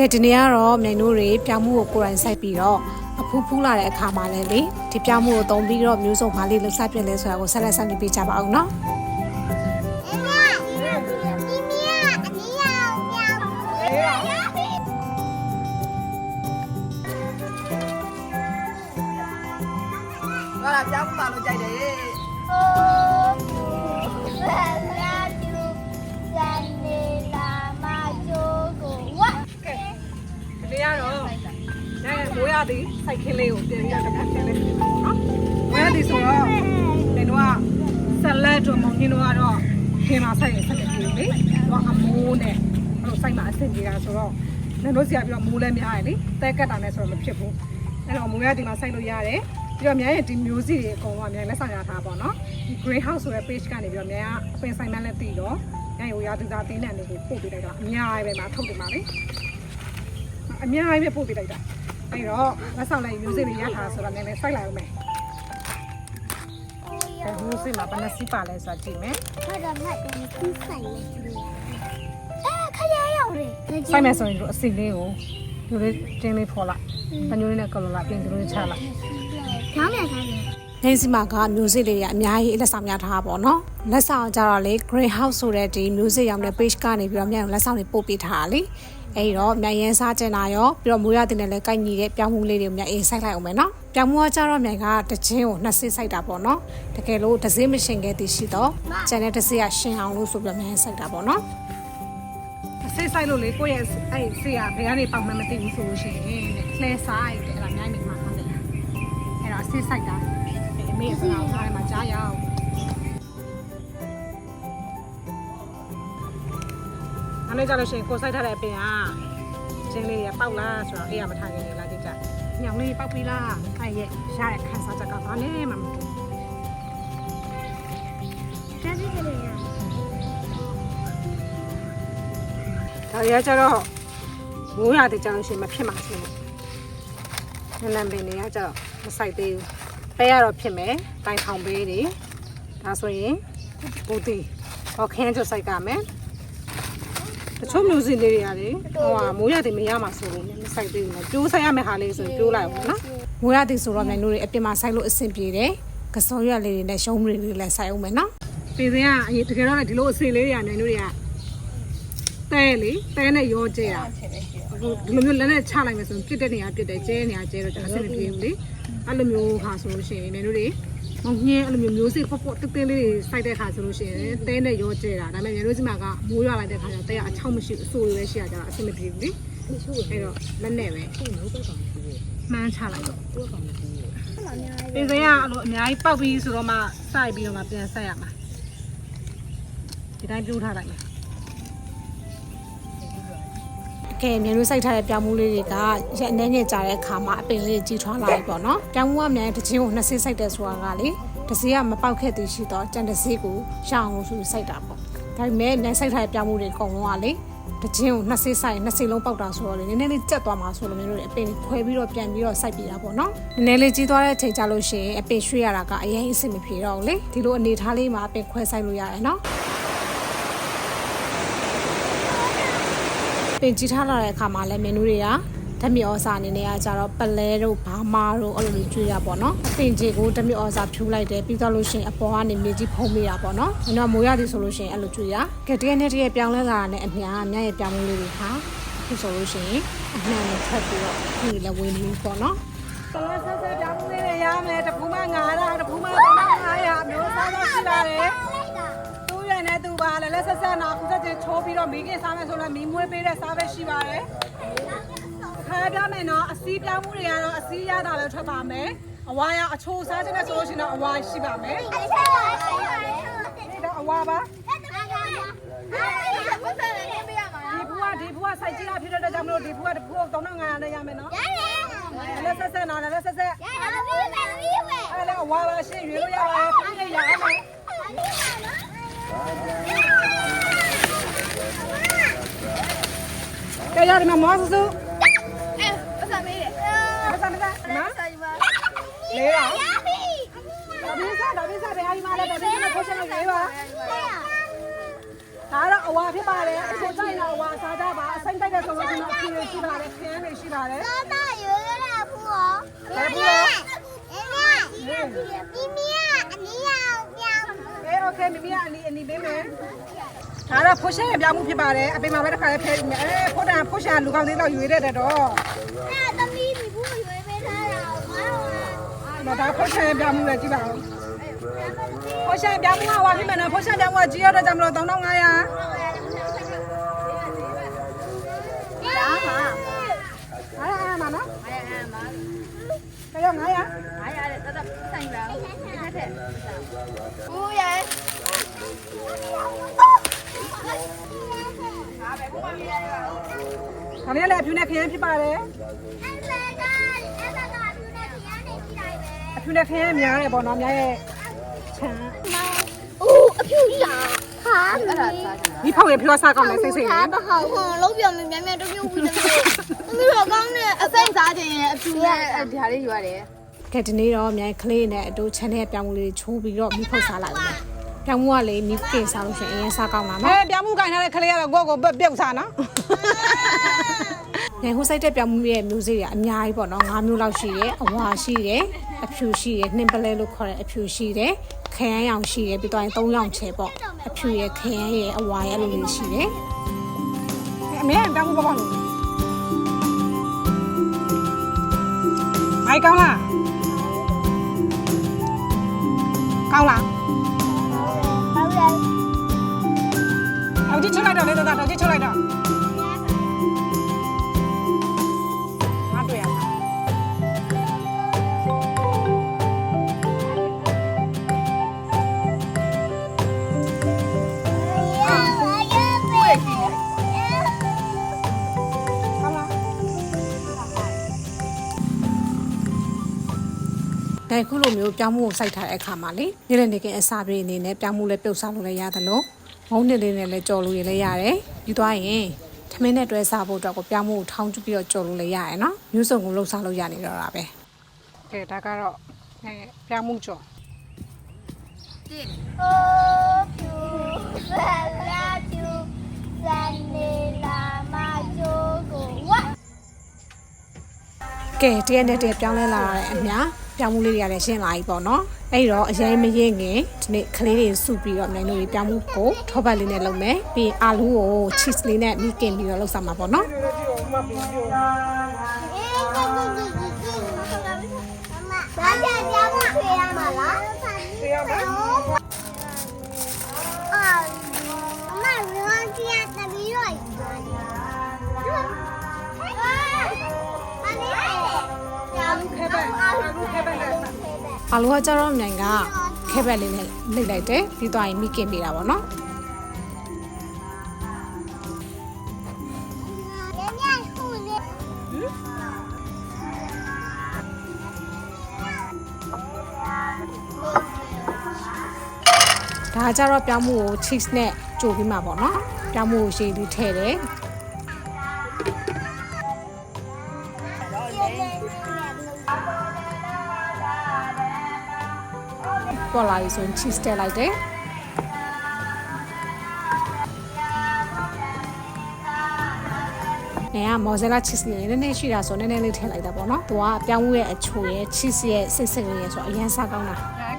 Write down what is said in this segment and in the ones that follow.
ကဲဒီနေ့ကတော့မြိုင်တို့တွေပြောင်းမှုကိုကိုယ်တိုင်စိုက်ပြီးတော့အဖူးဖူးလာတဲ့အခါမှာလည်းလေဒီပြောင်းမှုကိုသုံးပြီးတော့မျိုးစုံဘာလေးလှုပ်ဆက်ပြလဲဆိုတာကိုဆက်လက်ဆက်နေပေးကြပါအောင်နော်ဟာလာပြောင်းပါလို့ကြိုက်တယ်က ကတော့ညမိုးရသည်စိုက်ခင်းလေးကိုပြန်ပြီးတော့တခါခင်းလေးဖြစ်ပါနော်မိုးရသည်ဆိုတော့ဒီတော့ဆက်လက်တို့မောင်ကြီးတို့ကတော့ခင်းမှာစိုက်ရဆက်လက်ပြီးလေတော့အမိုးနဲ့အဲ့လိုစိုက်မှာအဆင်ပြေတာဆိုတော့လည်းတို့စီကပြီးတော့မိုးလည်းများရယ်လေတဲကတ်တာနဲ့ဆိုတော့မဖြစ်ဘူးအဲ့တော့မိုးရဒီမှာစိုက်လို့ရတယ်ပြီးတော့မြိုင်ရဲ့ဒီမျိုးစီတွေအကုန်လုံးကမြိုင်လက်ဆောင်ရထားပါတော့ဒီ grey house ဆိုတဲ့ page ကနေပြီးတော့မြိုင်ကအပင်ဆိုင်မှန်းလည်းတည်တော့မြိုင်ကိုရာသီသားတင်းတဲ့အနေကိုပို့ပေးလိုက်တော့အများကြီးပဲမှာထုတ်တယ်မှာလေ အများကြီးပဲပို့ပေးလိုက်တာအဲ့တော့လက်ဆောင်လိုက်မျိုးစစ်တွေရထားဆိုတော့နည်းနည်းစိုက်လိုက်အောင်မယ်အဲမျိုးစစ်မှာဘယ်နှစီပါလဲဆိုတာကြည့်မယ်စိုက်မယ်ဆိုရင်ဒီအစီလေးကိုဒီလိုတင်းလေးဖော်လိုက်ပညိုးလေးနဲ့ကလော်လိုက်ပြင်ဒီလိုချလိုက်နေစီမှာကမျိုးစစ်လေးတွေအများကြီးလက်ဆောင်များထားတာပေါ့နော်လက်ဆောင်ကြတော့လေ Grey House ဆိုတဲ့ဒီမျိုးစစ်ရောင်တဲ့ page ကနေပြီးတော့မြန်လက်ဆောင်တွေပို့ပေးထားတာလေ အဲ့တော့မြန်ရန်စားကျင်တာရောပြီးတော့မိုးရတင်နဲ့လည်းကိုက်ညီတဲ့ပြောင်းမှုလေးတွေကိုမြန်အေးစိုက်လိုက်အောင်မယ်နော်ပြောင်းမှုကကြတော့မြန်ကတစ်ချင်းကိုနှစ်စစ်စိုက်တာပေါ့နော်တကယ်လို့တစ်စစ်မရှင်ခဲ့တည်ရှိတော့ကျန်တဲ့တစ်စစ်ကရှင်အောင်လို့ဆိုပြီးတော့မြန်စိုက်တာပေါ့နော်အစစ်စိုက်လို့လေကိုယ့်ရဲ့အဲ့စစ်ကဘယ်ကနေပေါက်မှမသိဘူးဆိုလို့ရှိရင်လှဲဆိုင်တယ်အဲ့ဒါမြိုင်းနေမှာဟုတ်တယ်အဲ့တော့အစစ်စိုက်တာအမေအစအောင်ထားတယ်မှာကြားရအောင် အဲ့လိုကြလို့ရှိရင်ကိုယ်စိုက်ထားတဲ့အပင်ကချင်းလေးရပေါက်လားဆိုတော့အေးရမထားခင်လေလာကြည့်ကြညောင်လေးပေါက်ပြီလားအဲ့ရဲ့ရတဲ့ခန်းစားချက်ကဘာလဲမှမသိဘူးဒါရီကကျတော့မိုးရတဲ့ကြောင်ရှင်မဖြစ်မှာဆိုလို့နလန်ပင်တွေကကျတော့မဆိုင်သေးဘူးပဲရတော့ဖြစ်မယ်တိုင်ထောင်ပေးတွေဒါဆိုရင်ဘူတီဟောခင်းကျစိုက်ကမယ်တ ချို့မျိုးစင်လေးတွေရတယ်ဟိုဟာမိုးရတဲ့မရမှာဆိုလို့မဆိုင်သေးဘူးနော်ပြိုးဆိုင်ရမယ့်ဟာလေးဆိုရင်ပြိုးလိုက်အောင်နော်မိုးရတဲ့ဆိုတော့မြန်တို့တွေအပြင်မှာဆိုင်လို့အဆင်ပြေတယ်ကစောရလေးတွေနဲ့ရှုံးမတွေလေးလည်းဆိုင်အောင်မယ်နော်ပြင်စင်ကအရင်တကယ်တော့ဒီလိုအစင်လေးတွေကနေတို့တွေကတဲလေတဲနဲ့ရောကျဲတာဒီလိုမျိုးလက်နဲ့ချလိုက်မယ်ဆိုရင်ပြစ်တဲ့နေရာပြစ်တယ်ကျဲနေရာကျဲတော့ကျွန်တော်အဆင်မပြေဘူးလေအဲ့လိုမျိုးဟာဆိုလို့ရှိရင်လည်းတို့တွေ မုံညင်းအဲ့လိုမျိုးမျိုးစိပေါ့ပေါ့တက်တက်လေးတွေစိုက်တဲ့ခါဆိုလို့ရှိရင်တဲနဲ့ရောကျဲတာဒါပေမဲ့မျိုးတို့စီမှာကမိုးရွာလိုက်တဲ့ခါကျတော့တဲကအချောက်မရှိဘူးအဆိုးလေးပဲရှိရကြတာအဆင်မပြေဘူးလေအဲ့တော့လက်နဲ့ပဲမှန်းချလိုက်တော့ပြင်စရာအဲ့လိုအများကြီးပောက်ပြီးဆိုတော့မှစိုက်ပြီးတော့မှပြန်ဆက်ရမှာဒီတိုင်းပြိုးထားလိုက်မ ယ်ကဲမြန်လို့စိုက်ထားတဲ့ပြောင်းမှုလေးတွေကရက်အနေနဲ့ကြာတဲ့အခါမှာအပင်လေးကြီးထွားလာပြီပေါ့နော်ပြောင်းမှုကမြန်တစ်ချင်းကိုနှစ်ဆစ်စိုက်တယ်ဆိုတာကလေတစ်စီးကမပေါက်ခဲ့သေးရှိတော့ကြံတစ်စီးကိုရအောင်လို့ဆိုပြီးစိုက်တာပေါ့ဒါပေမဲ့မြန်စိုက်ထားတဲ့ပြောင်းမှုတွေအကုန်လုံးကလေတစ်ချင်းကိုနှစ်ဆစ်စိုက်နှစ်ဆစ်လုံးပေါက်တာဆိုတော့လေနည်းနည်းလေးကြက်သွားမှာဆိုလို့မြန်တို့အပင်ခွဲပြီးတော့ပြန်ပြီးတော့စိုက်ပြတာပေါ့နော်နည်းနည်းလေးကြီးသွားတဲ့အချိန်ကြလို့ရှိရင်အပင်ရွှေ့ရတာကအရင်အဆင်မပြေတော့ဘူးလေဒီလိုအနေထားလေးမှာအပင်ခွဲစိုက်လို့ရတယ်နော် ပင်ကြီးထားလာတဲ့အခါမှာလည်းမင်းတို့တွေကဓမြဩစာအနေနဲ့ကကြတော့ပလဲတို့ဘာမာတို့အဲ့လိုမျိုးကျွေးရပါတော့အပင်ကြီးကိုဓမြဩစာဖြူလိုက်တယ်ပြီးတော့လို့ရှိရင်အပေါ်ကနေမြေကြီးဖုံးမိတာပေါ့နော်။ကျွန်တော်မိုးရသည်ဆိုလို့ရှိရင်အဲ့လိုကျွေးရ။ကဲတကယ်နဲ့တကယ်ပြောင်းလဲလာတာနဲ့အများအများရဲ့ပြောင်းလဲလေးတွေဟာအခုဆိုလို့ရှိရင်အမှန်နဲ့ထပ်ပြီးတော့ဒီလည်းဝင်ပြီးပေါ့နော်။ကလဆက်ဆက်ပြောင်းလဲလေးတွေရမယ်တပူးမ900တပူးမ900မျိုးစားတော့ရှိလာတယ်။သူ့ ရနဲ့သူပါလဲလက်ဆက်ဆက်နာခုဆက်ချင်းချိုးပြီးတော့မီးကင်စားမယ်ဆိုလည်းမီးမွေးပေးတဲ့စားပဲရှိပါတယ်။ခါပြမယ်နော်အစည်းပြောင်းမှုတွေကတော့အစည်းရတာလည်းထွက်ပါမယ်။အဝါရအချိုးစားခြင်းနဲ့ဆိုလို့ရှိရင်တော့အဝါရှိပါမယ်။ဒီတော့အဝါပါဒီဘူးကဒီဘူးကစိုက်ကြည့်တာဖြစ်တဲ့အတွက်ကြောင့်မလို့ဒီဘူးကဒီဘူးကို3500နဲ့ရမယ်နော်။လက်ဆက်ဆက်နာလက်ဆက်ဆက်အဲ့ဒါအဝါပါရှင်းရွေးလို့ရပါတယ်ပြည့်ရရမယ်။ ကဲရတယ်မမောဆူဆူအဆမေးတယ်အဆမေးတာနော်လေရဒါဘင်းစားဒါဘင်းစားဘယ်ဟာဒီမှာလဲဒါဘင်းစားကိုချက်လို့ရေးပါဒါတော့အဝါဖြစ်ပါတယ်အခုကြိုက်တာအဝါစားကြပါအစိမ့်တိုက်တဲ့ဆိုတော့ကျွန်တော်အဖြေရှိပါတယ်ခင်းနေရှိပါတယ်စားတာရွေးရဖူးရောဖူးရောမင်းမင်း โอเคမိမိကအနီအနီပေးမယ်ဒါတော့ဖိုးရှန်ရဲ့ပြောင်းမှုဖြစ်ပါတယ်အပင်မှာပဲတစ်ခါလဲဖဲပြီးမယ်အဲဖိုးတာဖိုးရှန်လူကောင်းသေးတော့ယူရတဲ့တော့အဲသမီးဒီဘူးယူပေးထားတာငါတော့ဒါဖိုးရှန်ရဲ့ပြောင်းမှုလည်းကြည့်ပါဦးဖိုးရှန်ပြောင်းမှုကဝါဖြစ်မယ်နော်ဖိုးရှန်ပြောင်းမှုကကြီးရတဲ့ကြောင့်မလို့3500ဒါမှအားအားမနော်အားအားမဒါရော900 တဲ့ဘူးရဲခဏလေးအဖြူနဲ့ခရမ်းဖြစ်ပါတယ်အဖြူနဲ့ခရမ်းများတယ်ပေါ့နော်များရဲ့ချမ်းအိုးအဖြူကြီးလားဟာအဲ့ဒါစားကြဒီဖောက်ရဖျောစားကောင်းတယ်စိတ်စိတ်ဟာဘာဟောလုံးပြောင်မြန်မြန်တပြုတ်ပြီးတယ်မင်းတို့ကောင်းတဲ့အစိမ့်စားခြင်းရဲ့အဖြူနဲ့ဒါလေးယူရတယ် ကဲဒီနေ့တော့မြိုင်ကလေးနဲ့အတူ channel ပြောင်းမှုလေးချိုးပြီးတော့မိဖုတ်စားလိုက်မယ်ပြောင်းမှုကလေမိကင်စားလို့ရှိရင်အရင်စားကောင်းတာနော်အဲပြောင်းမှုကင်ထားတဲ့ကလေးကတော့ကိုယ့်ကိုပြုတ်စားနော်ညဟိုစိုက်တဲ့ပြောင်းမှုရဲ့မျိုးစေ့တွေအများကြီးပေါ့နော်၅မျိုးလောက်ရှိတယ်အဝါရှိတယ်အဖြူရှိတယ်နှင်းပလဲလို့ခေါ်တဲ့အဖြူရှိတယ်ခရမ်းရောင်ရှိတယ်ပြီးတော့ရင်၃ရောင်ချဲပေါ့အဖြူရဲ့ခရမ်းရဲ့အဝါရဲ့အဲ့လိုလေးရှိတယ်အမေကပြောင်းမှုပေါ့ပေါ့လို့မိုက်ကောင်းလား ကောင်းလား好人。အောင်ကြီးချုပ်လိုက်တော့လေတော့တော့ကြီးချုပ်လိုက်တော့ ဒါခုလိုမျိုးပြောင်းမှုကိုစိုက်ထားတဲ့အခါမှာလေညနေနေကင်းအစာပြေအနေနဲ့ပြောင်းမှုလည်းပြုတ်စားလို့လည်းရသလိုမုန်းနေလေးနဲ့လည်းကြော်လို့ရလည်းရတယ်ပြီးသွားရင်ထမင်းနဲ့တွဲစားဖို့အတွက်ကိုပြောင်းမှုကိုထောင်းကျပြီးတော့ကြော်လို့လည်းရတယ်နော်မျိုးစုံကိုလှုပ်ရှားလို့ရနေတော့တာပဲကဲဒါကတော့အဲပြောင်းမှုကြော်တင်ဟိုးပြူဆရာပြူဇန်နေလာမကျိုးကိုဝါကဲတရနဲ့တရပြောင်းလဲလာရတဲ့အများ ပြောင်းမှုလေးတွေကလည်းရှင်းလာပြီပေါ့နော်အဲ့တော့အရင်မရင်ခင်ဒီနေ့ကလေးတွေစုပြီးတော့နိုင်တို့တွေပြောင်းမှုကိုထောပတ်လေးနဲ့လုပ်မယ်ပြီးရင်အာလူးကို cheese လေးနဲ့ mix ပြီးတော့လုပ်ဆောင်မှာပေါ့နော်ဘာကြပြောင်းမှဖေးရမှာလားဖေးရမှာအာအမရောကြည့်ရတပြီးတော့ဘာလဲဘာလဲဘာလဲဘာလဲ အာလူကကြတော့မြိုင်ကခဲဘက်လေးနဲ့လိမ့်လိုက်တယ်ပြီးသွားရင်မိကင်ပေးတာပေါ့နော်ဒါကကြတော့ပြောင်းမှုကို cheese နဲ့ကြိုပြီးမှာပေါ့နော်ပြောင်းမှုကိုရှေ့လေးထည့်တယ် ပေါ်လာပြီဆိုရင် cheese ထည့်လိုက်တယ်နေကမော်ဇလာ cheese လေးနည်းနည်းရှိတာဆိုနည်းနည်းလေးထည့်လိုက်တာပေါ့နော်။သူကပြောင်းမှုရဲ့အချိုရဲ့ cheese ရဲ့စိတ်စိတ်လေးရဲ့ဆိုအရင်စားကောင်းတာ။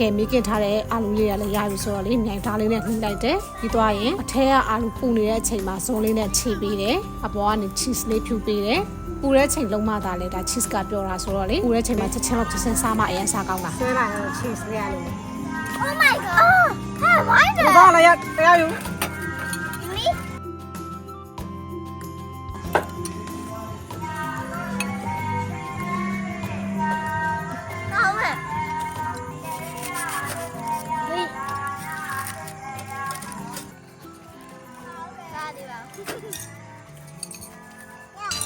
ကယ်မေးကင်ထားတဲ့အာလူလေးကလည်းရပြီဆိုတော့လေမြိုင်သားလေးနဲ့နှိမ့်လိုက်တယ်ပြီးသွားရင်အထက်ကအာလူပူနေတဲ့အချိန်မှာဇွန်လေးနဲ့ချီပေးတယ်အပေါ်ကနေ cheese လေးဖြူပေးတယ်ပူတဲ့ချိန်လုံးမသားလေဒါ cheese ကပြောတာဆိုတော့လေပူတဲ့ချိန်မှာချက်ချင်းတော့ချက်ချင်းစားမှအရင်စားကောင်းတာဆွဲလာတော့ cheese လေးရလို့ Oh my god! Oh, come on! ဘာလဲတရားယူ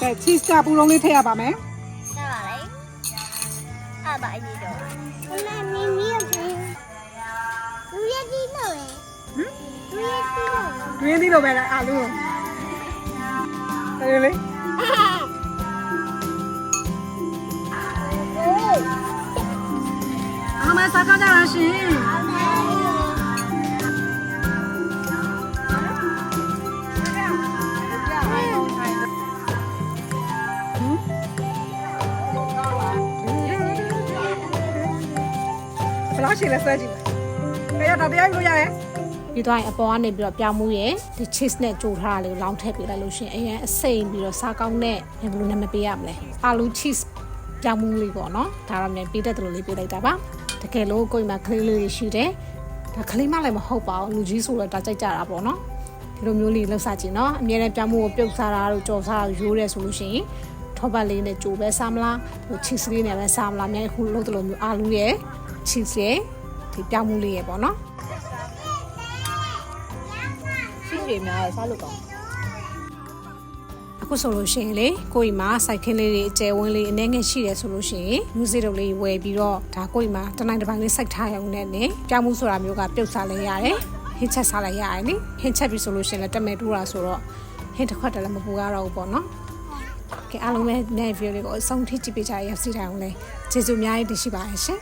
အဲ cheese ကပူလုံးလေးထည့်ရပါမယ်ရပါလေအဘအရေးတော့အမမင်းကြီးကိုလူရည်ကြီးလို့လေဟမ်လူရည်ကြီးလို့တွင်းသီးလို့ပဲလားအာလူလေလေအမစားကြတာရှင် လောက်ရှိလဲဆွဲကြည့်မယ်။အဲ့တော့တရားယူလို့ရတယ်။ပြီးတော့အပေါ်ကနေပြီးတော့ပြောင်းမှုရယ်ဒီ cheese နဲ့ကြိုထားတာလေးကိုလောင်းထည့်ပေးလိုက်လို့ရှရင်အရင်အစိမ့်ပြီးတော့စားကောင်းတဲ့ဘယ်လိုနာမည်ပေးရမလဲ။အာလူ cheese ပြောင်းမှုလေးပေါ့နော်။ဒါတော့မြန်ပေးတဲ့သူလေးပေးလိုက်တာပါ။တကယ်လို့ကိုယ်မှာကလေးလေးတွေရှိတယ်။ဒါကလေးမလည်းမဟုတ်ပါဘူး။လူကြီးဆိုတော့ဒါကြိုက်ကြတာပေါ့နော်။ဒီလိုမျိုးလေးလှုပ်စားကြည့်နော်။အမြဲတမ်းပြောင်းမှုကိုပြုတ်စားတာတို့ကြော်စားတာရိုးရဲဆိုလို့ရှိရင်ထောပတ်လေးနဲ့ကြိုပဲစားမလားဟို cheese လေးနဲ့ပဲစားမလားမြန်ခုလို့တလို့မျိုးအာလူရဲ့ cheese ရဲ့ဒီပြောင်းမှုလေးရဲ့ပေါ့နော်ရှိတွေများတော့စားလို့ကောင်းအခုဆိုလို့ရှိရင်လေကိုယ့်အိမ်မှာစိုက်ခင်းလေးတွေအကျယ်ဝန်းလေးအနေငယ်ရှိတယ်ဆိုလို့ရှိရင်မျိုးစေ့တုပ်လေးဝယ်ပြီးတော့ဒါကိုယ့်အိမ်မှာတစ်နိုင်တစ်ပိုင်းလေးစိုက်ထားရုံနဲ့နေပြောင်းမှုဆိုတာမျိုးကပြုတ်စားလဲရတယ်ဟင်းချက်စားလိုက်ရတယ်နိဟင်းချက်ပြီဆိုလို့ရှိရင်လည်းတမဲတူတာဆိုတော့ဟင်းတစ်ခွက်တည်းလည်းမပူရတော့ဘူးပေါ့နော်ကဲအားလုံးပဲနိုင်ဗီဒီယိုလေးကိုအဆုံးထိကြည့်ပေးကြရစီတိုင်းအောင်လဲကျေးဇူးအများကြီးတင်ရှိပါရဲ့ရှင်